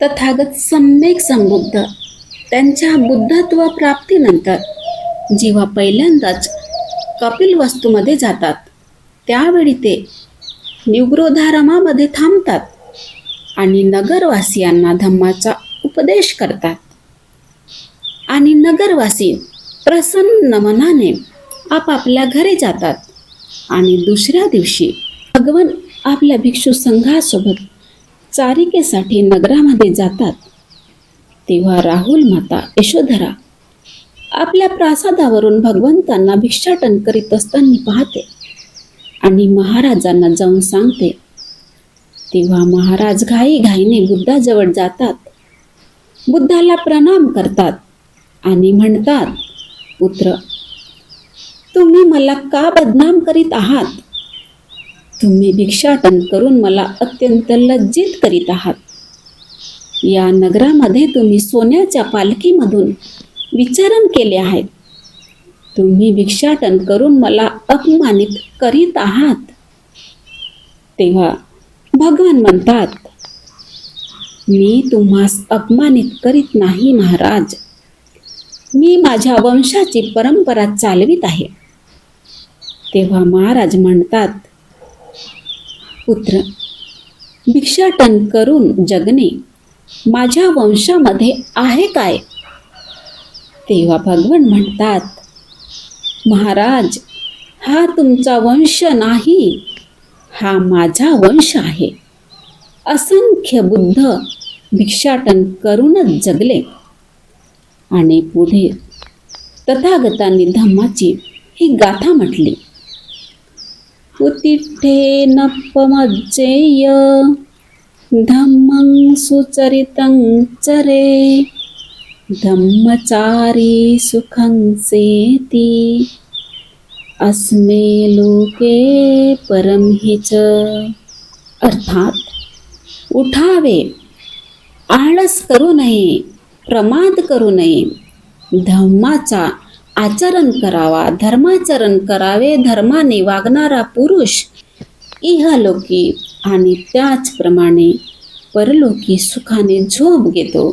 तथागत सम्यक संबुद्ध. त्यांच्या बुद्धत्व प्राप्तीनंतर जेव्हा पहिल्यांदाच कपिल वस्तूमध्ये जातात त्यावेळी ते निग्रोधारामामध्ये थांबतात आणि नगरवासियांना धम्माचा उपदेश करतात. आणि नगरवासी प्रसन्न मनाने आपापल्या घरी जातात आणि दुसऱ्या दिवशी भगवान आपल्या भिक्षू संघासोबत चारिकेसाठी नगरामध्ये जातात. तेव्हा राहुल माता यशोधरा आपल्या प्रासादावरून भगवंतांना भिक्षाटन करीत असताना पाहते आणि महाराजांना जाऊन सांगते. तेव्हा महाराज घाई घाईने बुद्धाजवळ जातात. बुद्धाला प्रणाम करतात आणि म्हणतात पुत्र तुम्ही मला का बदनाम करीत आहात? तुम्ही भिक्षाटन करून मला अत्यंत लज्जित करीत आहात. या नगरामध्ये तुम्ही सोन्याच्या पालखीमधून विचारण केले आहेत. तुम्ही भिक्षाटन करून मला अपमानित करीत आहात. तेव्हा भगवान म्हणतात मी तुम्हास अपमानित करीत नाही महाराज. मी माझ्या वंशाची परंपरा चालवित आहे. तेव्हा महाराज म्हणतात पुत्र. भिक्षाटन करून जगणे माझ्या वंशामध्ये आहे काय? तेव्हा भगवान म्हणतात महाराज हा तुमचा वंश नाही हा माझा वंश आहे. असंख्य बुद्ध भिक्षाटन करूनच जगले. आणि पुढे तथागतांनी धम्माची ही गाथा म्हटली. उत्तिष्ठे नपमज्जेय धम्मं सुचरितं चरे। धम्मचारी सुखं सेति। अस्मे लोके परम हि च। अर्थात उठावे आळस करू नये प्रमाद करू नये। धम्माचा आचरण करावा धर्माचरण करावे धर्माने वागणारा पुरुष इहलोकी आणि त्याचप्रमाणे परलोकी सुखाने झोप घेतो.